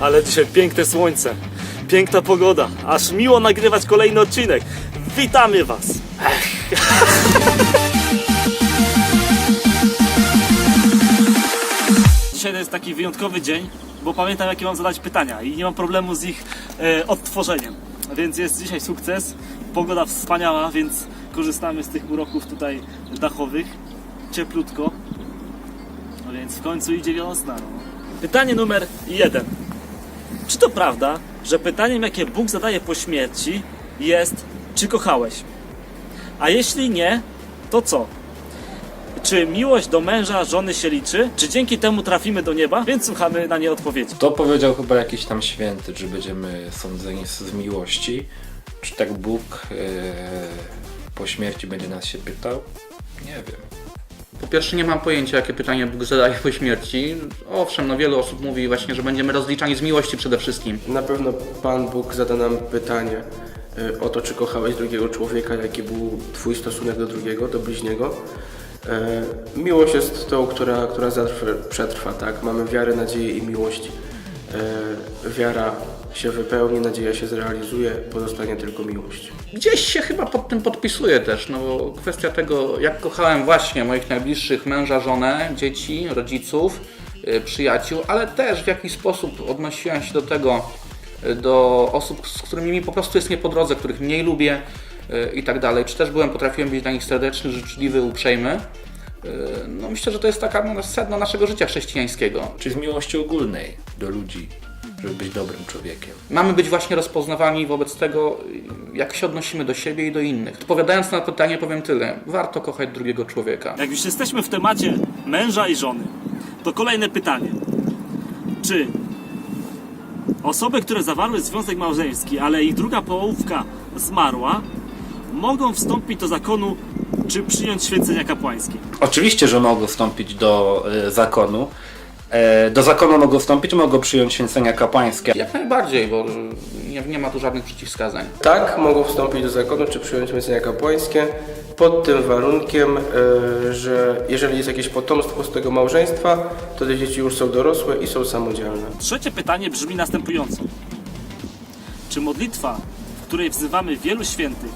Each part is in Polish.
Ale dzisiaj piękne słońce, piękna pogoda, aż miło nagrywać kolejny odcinek. Witamy Was! Dzisiaj to jest taki wyjątkowy dzień, bo pamiętam jakie mam zadać pytania i nie mam problemu z ich e, odtworzeniem. Więc jest dzisiaj sukces, pogoda wspaniała, więc korzystamy z tych uroków tutaj dachowych. Cieplutko, no więc w końcu idzie wiosna. No. Pytanie numer jeden. Czy to prawda, że pytaniem, jakie Bóg zadaje po śmierci, jest, czy kochałeś? A jeśli nie, to co? Czy miłość do męża, żony się liczy? Czy dzięki temu trafimy do nieba? Więc słuchamy na nie odpowiedzi. To powiedział chyba jakiś tam święty, że będziemy sądzeni z, miłości. Czy tak Bóg e, po śmierci będzie nas się pytał? Nie wiem. Po pierwsze nie mam pojęcia, jakie pytanie Bóg zadaje po śmierci. Owszem, no wiele osób mówi właśnie, że będziemy rozliczani z miłości przede wszystkim. Na pewno Pan Bóg zada nam pytanie y, o to, czy kochałeś drugiego człowieka, jaki był Twój stosunek do drugiego, do bliźniego. E, Miłość jest tą, która, która przetrwa, tak? Mamy wiarę, nadzieję i miłość. E, Wiara się wypełni, nadzieja się zrealizuje, pozostanie tylko miłość. Gdzieś się chyba pod tym podpisuję też, no bo kwestia tego, jak kochałem właśnie moich najbliższych męża, żonę, dzieci, rodziców, y, przyjaciół, ale też w jakiś sposób odnosiłem się do tego, y, do osób, z którymi mi po prostu jest nie po drodze, których mniej lubię i tak dalej. Czy też byłem, potrafiłem być dla nich serdeczny, życzliwy, uprzejmy. Y, No myślę, że to jest taka no, sedno naszego życia chrześcijańskiego. Czy z miłości ogólnej do ludzi, żeby być dobrym człowiekiem? Mamy być właśnie rozpoznawani wobec tego, jak się odnosimy do siebie i do innych. Odpowiadając na pytanie, powiem tyle. Warto kochać drugiego człowieka. Jak już jesteśmy w temacie męża i żony, to kolejne pytanie. Czy osoby, które zawarły związek małżeński, ale ich druga połówka zmarła, mogą wstąpić do zakonu czy przyjąć święcenia kapłańskie? Oczywiście, że mogą wstąpić do e, zakonu. E, do zakonu mogą wstąpić, mogą przyjąć święcenia kapłańskie. Jak najbardziej, bo nie, nie ma tu żadnych przeciwwskazań. Tak, mogą wstąpić do zakonu czy przyjąć święcenia kapłańskie pod tym warunkiem, e, że jeżeli jest jakieś potomstwo z tego małżeństwa, to te dzieci już są dorosłe i są samodzielne. Trzecie pytanie brzmi następująco. Czy modlitwa, w której wzywamy wielu świętych,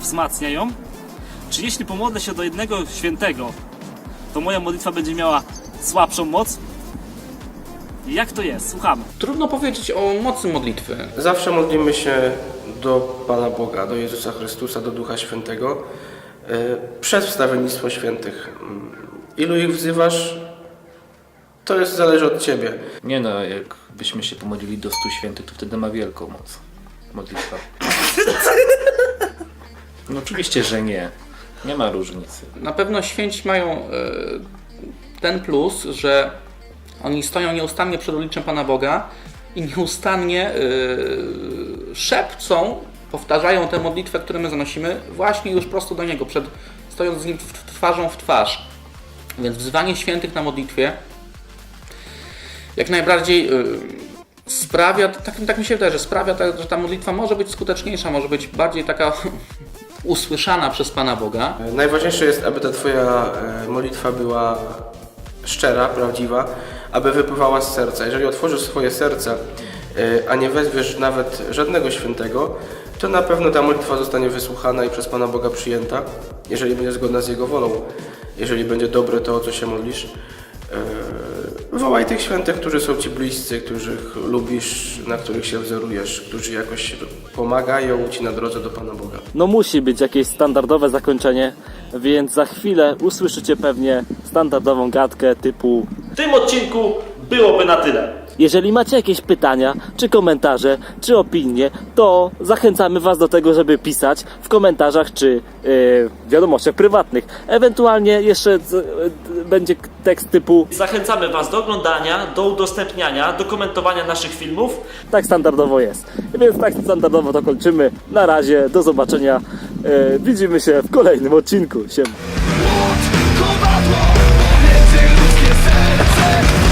wzmacnia ją? Czy jeśli pomodlę się do jednego świętego, to moja modlitwa będzie miała słabszą moc? Jak to jest? Słuchamy. Trudno powiedzieć o mocy modlitwy. Zawsze modlimy się do Pana Boga, do Jezusa Chrystusa, do Ducha Świętego e, przed wstawiennictwo świętych. Mm, Ilu ich wzywasz, to jest zależy od Ciebie. Nie no, jakbyśmy się pomodlili do stu świętych, to wtedy ma wielką moc. Modlitwa. No oczywiście, że nie. Nie ma różnicy. Na pewno święci mają e, ten plus, że oni stoją nieustannie przed obliczem Pana Boga i nieustannie e, szepcą, powtarzają tę modlitwę, którą my zanosimy, właśnie już prosto do Niego, przed, stojąc z Nim twarzą w twarz. Więc wzywanie świętych na modlitwie jak najbardziej y, sprawia, tak, tak mi się wydaje, że sprawia, że ta modlitwa może być skuteczniejsza, może być bardziej taka usłyszana przez Pana Boga. Najważniejsze jest, aby ta Twoja e, modlitwa była szczera, prawdziwa, aby wypływała z serca. Jeżeli otworzysz swoje serce, a nie wezwiesz nawet żadnego świętego, to na pewno ta modlitwa zostanie wysłuchana i przez Pana Boga przyjęta, jeżeli będzie zgodna z Jego wolą, jeżeli będzie dobre to, o co się modlisz. Wołaj tych świętych, którzy są Ci bliscy, których lubisz, na których się wzorujesz, którzy jakoś pomagają Ci na drodze do Pana Boga. No musi być jakieś standardowe zakończenie, więc za chwilę usłyszycie pewnie standardową gadkę typu W tym odcinku byłoby na tyle. Jeżeli macie jakieś pytania, czy komentarze, czy opinie, to zachęcamy Was do tego, żeby pisać w komentarzach czy yy, wiadomościach prywatnych. Ewentualnie jeszcze z, yy, będzie tekst typu Zachęcamy Was do oglądania, do udostępniania, do komentowania naszych filmów. Tak standardowo jest. Więc tak standardowo to kończymy. Na razie, do zobaczenia. Yy, widzimy się w kolejnym odcinku. Siema. Łódź, kowadło, ludzkie serce.